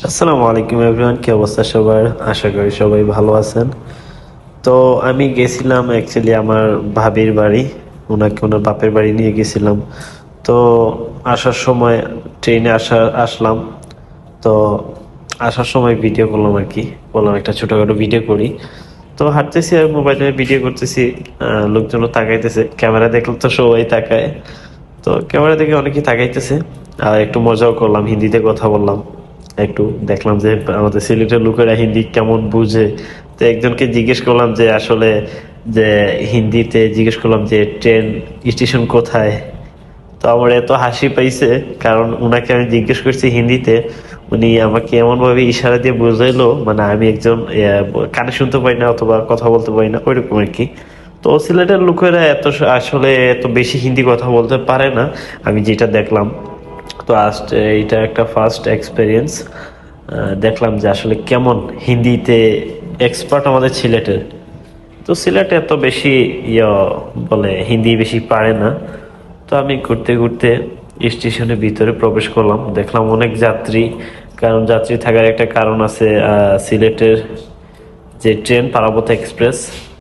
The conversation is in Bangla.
আসসালামু আলাইকুম এভরিওয়ান কি অবস্থা সবার? আশা করি সবাই ভালো আছেন। তো আমি গেছিলাম অ্যাকচুয়ালি আমার ভাবির বাড়ি, ওনাকে ওনার বাপের বাড়ি নিয়ে গেছিলাম। তো আসার সময় ট্রেনে আসা, আসলাম। তো আসার সময় ভিডিও করলাম আর কি, বললাম একটা ছোটখাটো ভিডিও করি। তো হাঁটতেছি আর মোবাইলে ভিডিও করতেছি লোকজনও তাকাইতেছে ক্যামেরা দেখলে তো সবাই তাকায়। তো ক্যামেরা দেখে অনেকেই তাকাইতেছে, আর একটু মজাও করলাম, হিন্দিতে কথা বললাম। একটু দেখলাম যে আমাদের সিলেটের লোকেরা হিন্দি কেমন বুঝে। তো একজনকে জিজ্ঞেস করলাম যে আসলে যে হিন্দিতে জিজ্ঞেস করলাম যে, ট্রেন স্টেশন কোথায়? তো আমার এত হাসি পাইছে, কারণ উনাকে আমি জিজ্ঞেস করছি হিন্দিতে। উনি আমাকে এমন ভাবে ইশারা দিয়ে বুঝাইলো মানে আমি একজন কানে শুনতে পাই না অথবা কথা বলতে পারি না, ওইরকম আর কি। তো সিলেটের লোকেরা এত আসলে এত বেশি হিন্দি কথা বলতে পারে না। আমি যেটা দেখলাম তো আজ এইটা একটা ফার্স্ট এক্সপিরিয়েন্স দেখলাম যে আসলে কেমন হিন্দিতে এক্সপার্ট আমাদের সিলেটের। তো সিলেটে এত বেশি ইয়ে বলে হিন্দি বেশি পারে না। তো আমি ঘুরতে ঘুরতে স্টেশনের ভিতরে প্রবেশ করলাম। দেখলাম অনেক যাত্রী, কারণ যাত্রী থাকার একটা কারণ আছে সিলেটের যে ট্রেন পারাবত এক্সপ্রেস।